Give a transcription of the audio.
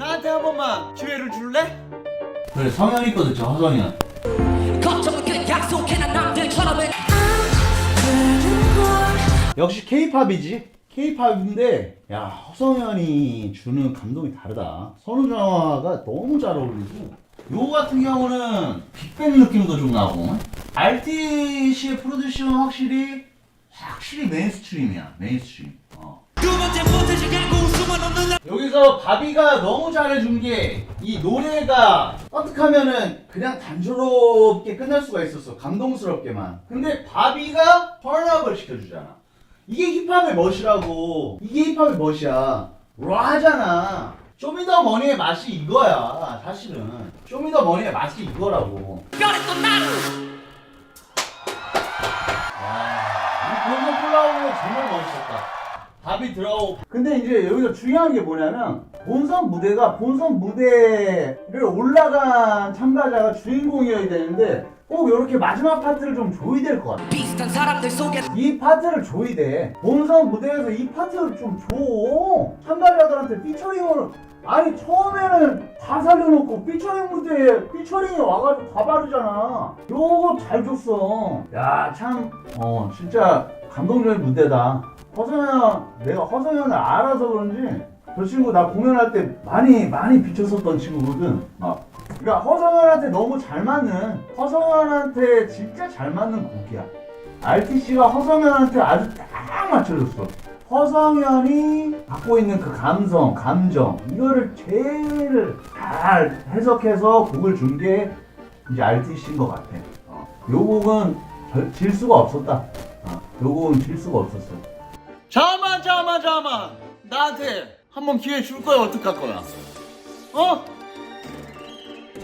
나한테 한 번만 기회를 줄래? 그래 성현이 거 듣죠 허성현 걱정은 그 약속해 난 남들처럼 해 역시 케이팝이지. 케이팝인데 야 허성현이 주는 감동이 다르다. 선우정아가 너무 잘 어울리고 요거 같은 경우는 빅뱅 느낌도 좀 나고 RTC의 프로듀싱은 확실히 확실히 메인스트림이야 메인스트림 어. 여기서 바비가 너무 잘해준 게 이 노래가 어떡하면은 그냥 단조롭게 끝날 수가 있었어. 감동스럽게만. 근데 바비가 턴업을 시켜주잖아. 이게 힙합의 멋이라고. 이게 힙합의 멋이야. 라하잖아. 쇼미더머니의 맛이 이거야 사실은. 쇼미더머니의 맛이 이거라고. 뼈랬던 나를 이 본선 콜라보가 정말 멋있었다. 답이 들어오고. 근데 이제 여기서 중요한 게 뭐냐면 본선 무대가 본선 무대를 올라간 참가자가 주인공이어야 되는데 꼭 이렇게 마지막 파트를 좀 줘야 될것 같아. 비슷한 사람들 속에 이 파트를 줘야 돼. 본선 무대에서 이 파트를 좀 줘. 참가자들한테 피처링을 아니 처음에는 다 살려놓고 피처링 무대에 피처링이 와가지고 다 바르잖아. 요거 잘 줬어. 야 참 어 진짜 감동적인 무대다. 허성현 내가 허성현을 알아서 그런지 저 친구 나 공연할 때 많이 많이 비쳤었던 친구거든. 막 그러니까 허성현한테 너무 잘 맞는 허성현한테 진짜 잘 맞는 곡이야. RTC가 허성현한테 아주 딱 맞춰줬어. 허성현이 갖고 있는 그 감성, 감정 이거를 제일 잘 해석해서 곡을 준 게 이제 RTC인 것 같아. 어. 요 곡은 절- 질 수가 없었다. 어. 요 곡은 질 수가 없었어. 잠만 잠만 잠만 나한테 한 번 기회 줄 거야 어떡할 거야? 어?